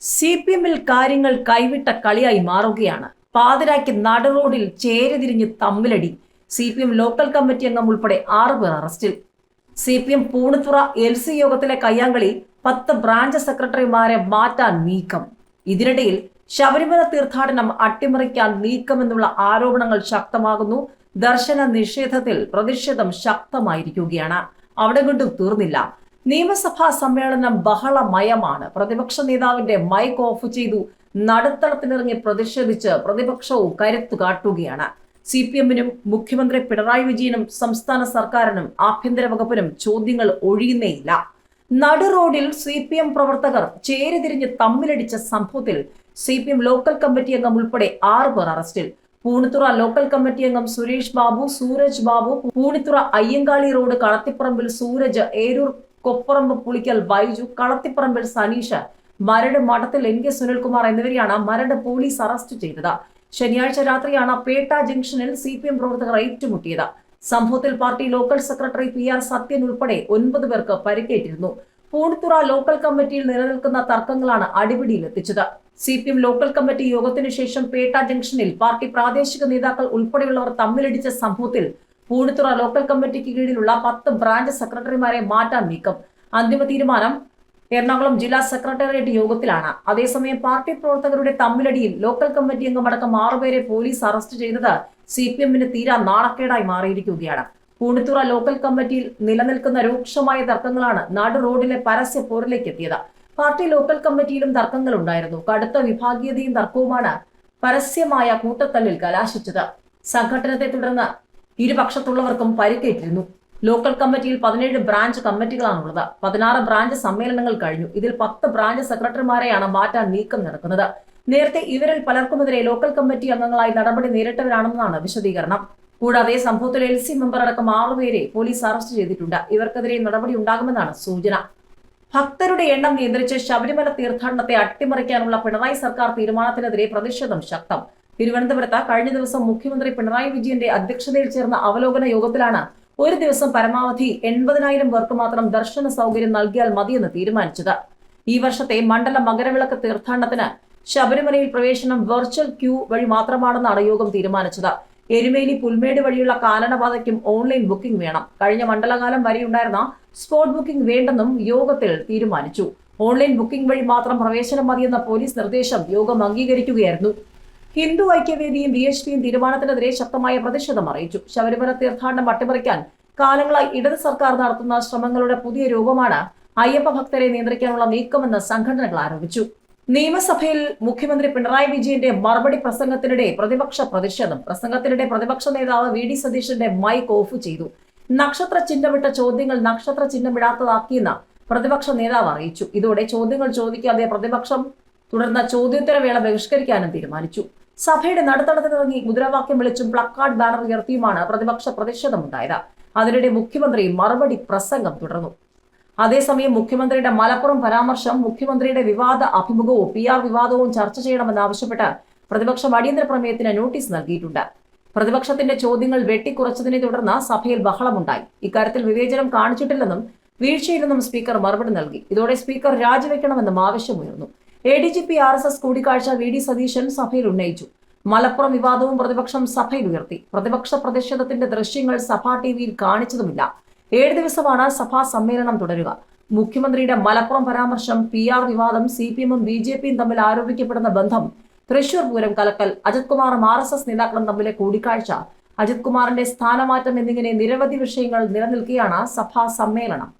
C P എമ്മിൽ കാര്യങ്ങൾ കൈവിട്ട കളിയായി മാറുകയാണ്. പാതിരായ്ക്ക് നടുറോഡിൽ ചേരിതിരിഞ്ഞ് തമ്മിലടി. C P M local committee അംഗം ഉൾപ്പെടെ ആറ് പേർ അറസ്റ്റിൽ. C P M Poonithura L C യോഗത്തിലെ കയ്യാങ്കളി പത്ത് ബ്രാഞ്ച് സെക്രട്ടറിമാരെ മാറ്റാൻ നീക്കം. ഇതിനിടയിൽ ശബരിമല തീർത്ഥാടനം അട്ടിമറിക്കാൻ നീക്കമെന്നുള്ള ആരോപണങ്ങൾ ശക്തമാകുന്നു. ദർശന നിഷേധത്തിൽ പ്രതിഷേധം ശക്തമായിരിക്കുകയാണ്. അവിടെ കൊണ്ടും തീർന്നില്ല. നിയമസഭാ സമ്മേളനം ബഹളമയമാണ്. പ്രതിപക്ഷ നേതാവിന്റെ മൈക്ക് ഓഫ് ചെയ്തു. നടുത്തളത്തിലിറങ്ങി പ്രതിഷേധിച്ച് പ്രതിപക്ഷവും കരുത്തു കാട്ടുകയാണ്. സി പി എമ്മിനും മുഖ്യമന്ത്രി പിണറായി വിജയനും സംസ്ഥാന സർക്കാരിനും ആഭ്യന്തര വകുപ്പിനും ചോദ്യങ്ങൾ ഒഴിയുന്നേയില്ല. നടു റോഡിൽ സി പി എം പ്രവർത്തകർ ചേരിതിരിഞ്ഞ് തമ്മിലടിച്ച സംഭവത്തിൽ C P M local committee അംഗം ഉൾപ്പെടെ ആറുപേർ അറസ്റ്റിൽ. പൂണിത്തുറ ലോക്കൽ കമ്മിറ്റി അംഗം Suresh Babu Sooraj Babu Poonithura Ayyankali road Kalathiparambil Sooraj Eroor Kopparambu Pulickal Baiju Kalathiparambil Saneesh Maradu Madathil N K Sunilkumar എന്നിവരെയാണ് മരട് പോലീസ് അറസ്റ്റ് ചെയ്തത്. ശനിയാഴ്ച രാത്രിയാണ് പേട്ട ജംഗ്ഷനിൽ സി പി എം പ്രവർത്തകർ ഏറ്റുമുട്ടിയത്. സംഭവത്തിൽ party local secretary P R Sathyan ഉൾപ്പെടെ ഒൻപത് പേർക്ക് പരിക്കേറ്റിരുന്നു. പൂണിത്തുറ ലോക്കൽ കമ്മിറ്റിയിൽ നിലനിൽക്കുന്ന തർക്കങ്ങളാണ് അടിപിടിയിൽ എത്തിച്ചത് C P M local committee യോഗത്തിനു ശേഷം പേട്ട ജംഗ്ഷനിൽ പാർട്ടി പ്രാദേശിക നേതാക്കൾ ഉൾപ്പെടെയുള്ളവർ തമ്മിലടിച്ച സംഭവത്തിൽ പൂണിത്തുറ ലോക്കൽ കമ്മിറ്റിക്ക് കീഴിലുള്ള പത്ത് ബ്രാഞ്ച് സെക്രട്ടറിമാരെ മാറ്റാൻ നീക്കം. അന്തിമ തീരുമാനം എറണാകുളം ജില്ലാ സെക്രട്ടേറിയറ്റ് യോഗത്തിലാണ്. അതേസമയം പാർട്ടി പ്രവർത്തകരുടെ തമ്മിലടിയിൽ ലോക്കൽ കമ്മിറ്റി അംഗമടക്കം ആറുപേരെ പോലീസ് അറസ്റ്റ് ചെയ്തത് സി പി എമ്മിന് തീരാ നാണക്കേടായി മാറിയിരിക്കുകയാണ്. പൂണിത്തുറ ലോക്കൽ കമ്മിറ്റിയിൽ നിലനിൽക്കുന്ന രൂക്ഷമായ തർക്കങ്ങളാണ് നാട് റോഡിലെ പരസ്യ പോരിലേക്ക് എത്തിയത്. പാർട്ടി ലോക്കൽ കമ്മിറ്റിയിലും തർക്കങ്ങൾ ഉണ്ടായിരുന്നു. കടുത്ത വിഭാഗീയതയും തർക്കവുമാണ് പരസ്യമായ കൂട്ടത്തല്ലിൽ കലാശിച്ചത്. സംഘടനത്തെ തുടർന്ന് ഇരുപക്ഷത്തുള്ളവർക്കും പരിക്കേറ്റിരുന്നു. ലോക്കൽ കമ്മിറ്റിയിൽ പതിനേഴ് ബ്രാഞ്ച് കമ്മിറ്റികളാണുള്ളത്. പതിനാറ് ബ്രാഞ്ച് സമ്മേളനങ്ങൾ കഴിഞ്ഞു. ഇതിൽ പത്ത് ബ്രാഞ്ച് സെക്രട്ടറിമാരെയാണ് മാറ്റാൻ നീക്കം നടക്കുന്നത്. നേരത്തെ ഇവരിൽ പലർക്കുമെതിരെ ലോക്കൽ കമ്മിറ്റി അംഗങ്ങളായി നടപടി നേരിട്ടവരാണെന്നാണ് വിശദീകരണം. കൂടാതെ സംഭവത്തിൽ എൽ സി മെമ്പർ അടക്കം ആറുപേരെ പോലീസ് അറസ്റ്റ് ചെയ്തിട്ടുണ്ട്. ഇവർക്കെതിരെ നടപടി ഉണ്ടാകുമെന്നാണ് സൂചന. ഭക്തരുടെ എണ്ണം നിയന്ത്രിച്ച് ശബരിമല തീർത്ഥാടനത്തെ അട്ടിമറിക്കാനുള്ള പിണറായി സർക്കാർ തീരുമാനത്തിനെതിരെ പ്രതിഷേധം ശക്തം. തിരുവനന്തപുരത്ത് കഴിഞ്ഞ ദിവസം മുഖ്യമന്ത്രി പിണറായി വിജയന്റെ അധ്യക്ഷതയിൽ ചേർന്ന അവലോകന യോഗത്തിലാണ് ഒരു ദിവസം പരമാവധി എൺപതിനായിരം പേർക്ക് മാത്രം ദർശന സൗകര്യം നൽകിയാൽ മതിയെന്ന് തീരുമാനിച്ചത്. ഈ വർഷത്തെ മണ്ഡല മകരവിളക്ക് തീർത്ഥാടനത്തിന് ശബരിമലയിൽ പ്രവേശനം വെർച്വൽ ക്യൂ വഴി മാത്രമാണെന്നാണ് യോഗം തീരുമാനിച്ചത്. എരുമേലി പുൽമേട് വഴിയുള്ള കാനനപാതയ്ക്കും ഓൺലൈൻ ബുക്കിംഗ് വേണം. കഴിഞ്ഞ മണ്ഡലകാലം വരെയുണ്ടായിരുന്ന സ്പോട്ട് ബുക്കിംഗ് വേണ്ടെന്നും യോഗത്തിൽ തീരുമാനിച്ചു. ഓൺലൈൻ ബുക്കിംഗ് വഴി മാത്രം പ്രവേശനം മതിയെന്ന പോലീസ് നിർദ്ദേശം യോഗം അംഗീകരിക്കുകയായിരുന്നു. ഹിന്ദു ഐക്യവേദിയും ബി എച്ച് പിയും തീരുമാനത്തിനെതിരെ ശക്തമായ പ്രതിഷേധം അറിയിച്ചു. ശബരിമല തീർത്ഥാടനം അട്ടിമറിക്കാൻ കാലങ്ങളായി ഇടത് സർക്കാർ നടത്തുന്ന ശ്രമങ്ങളുടെ പുതിയ രൂപമാണ് അയ്യപ്പ ഭക്തരെ നിയന്ത്രിക്കാനുള്ള നീക്കമെന്ന് സംഘടനകൾ ആരോപിച്ചു. നിയമസഭയിൽ മുഖ്യമന്ത്രി പിണറായി വിജയന്റെ മറുപടി പ്രസംഗത്തിനിടെ പ്രതിപക്ഷ പ്രതിഷേധം പ്രസംഗത്തിനിടെ പ്രതിപക്ഷ നേതാവ് വി ഡി സതീശന്റെ മൈക്ക് ഓഫ് ചെയ്തു. നക്ഷത്ര ചിഹ്നമിട്ട ചോദ്യങ്ങൾ നക്ഷത്ര ചിഹ്നമിടാത്തതാക്കിയെന്ന് പ്രതിപക്ഷ നേതാവ് അറിയിച്ചു. ഇതോടെ ചോദ്യങ്ങൾ ചോദിക്കാതെ പ്രതിപക്ഷം തുടർന്ന് ചോദ്യോത്തരവേള ബഹിഷ്കരിക്കാനും തീരുമാനിച്ചു. സഭയുടെ നടുത്തടത്തിനിറങ്ങി മുദ്രാവാക്യം വിളിച്ചും പ്ലക്കാർഡ് ബാനർ ഉയർത്തിയുമാണ് പ്രതിപക്ഷ പ്രതിഷേധമുണ്ടായത്. അതിനിടെ മുഖ്യമന്ത്രി മറുപടി പ്രസംഗം തുടർന്നു. അതേസമയം മുഖ്യമന്ത്രിയുടെ മലപ്പുറം പരാമർശം മുഖ്യമന്ത്രിയുടെ വിവാദ അഭിമുഖവും പി ആർ വിവാദവും ചർച്ച ചെയ്യണമെന്നാവശ്യപ്പെട്ട് പ്രതിപക്ഷം അടിയന്തര പ്രമേയത്തിന് നോട്ടീസ് നൽകിയിട്ടുണ്ട്. പ്രതിപക്ഷത്തിന്റെ ചോദ്യങ്ങൾ വെട്ടിക്കുറച്ചതിനെ തുടർന്ന് സഭയിൽ ബഹളമുണ്ടായി. ഇക്കാര്യത്തിൽ വിവേചനം കാണിച്ചിട്ടില്ലെന്നും വീഴ്ചയില്ലെന്നും സ്പീക്കർ മറുപടി നൽകി. ഇതോടെ സ്പീക്കർ രാജിവെക്കണമെന്നും ആവശ്യമുയർന്നു. A D G P R S S കൂടിക്കാഴ്ച വി ഡി സതീശൻ സഭയിൽ ഉന്നയിച്ചു. മലപ്പുറം വിവാദവും പ്രതിപക്ഷം സഭയിൽ ഉയർത്തി. പ്രതിപക്ഷ പ്രതിഷേധത്തിന്റെ ദൃശ്യങ്ങൾ സഭാ ടി വിയിൽ കാണിച്ചതുമില്ല. ഏഴ് ദിവസമാണ് സഭാ സമ്മേളനം തുടരുക. മുഖ്യമന്ത്രിയുടെ മലപ്പുറം പരാമർശം പി ആർ വിവാദം സി പി എമ്മും ബി ജെ പിയും തമ്മിൽ ആരോപിക്കപ്പെടുന്ന ബന്ധം തൃശൂർ പൂരം കലക്കൽ അജിത് കുമാറും ആർ എസ് എസ് നേതാക്കളും തമ്മിലെ കൂടിക്കാഴ്ച അജിത് കുമാറിന്റെ സ്ഥാനമാറ്റം എന്നിങ്ങനെ നിരവധി വിഷയങ്ങൾ നിലനിൽക്കുകയാണ് സഭാ സമ്മേളനം.